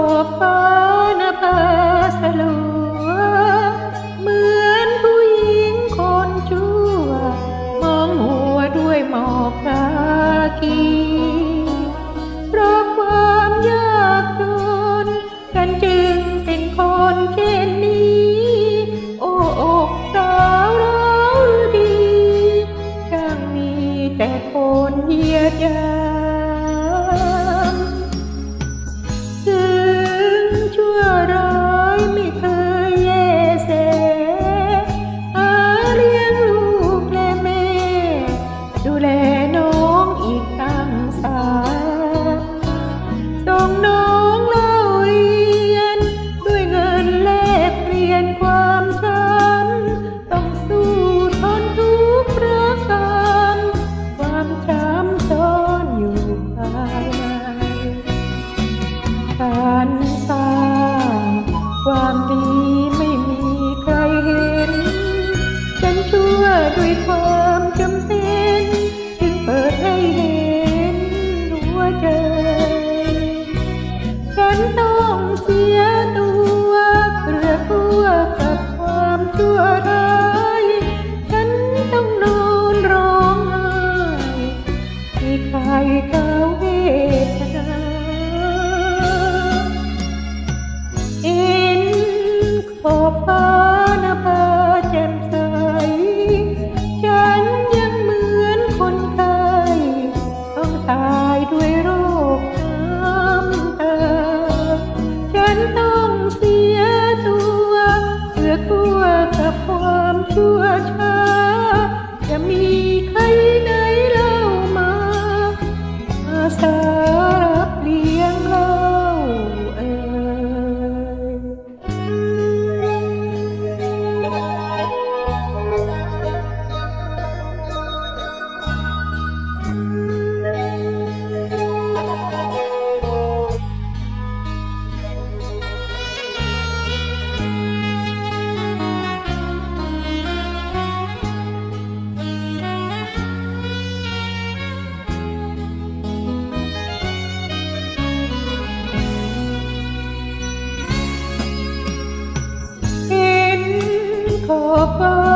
อบฟ้านาตาสลัวเหมือนผู้หญิงคนชั่ว มองหัวด้วยหมอกรากีเพราะความยากจนกันจึงเป็นคนเช่นนี้ โอ้อกสาวเราดีช่างมีแต่คนเยียดยา siết ชั่วช้าจะมี Papa.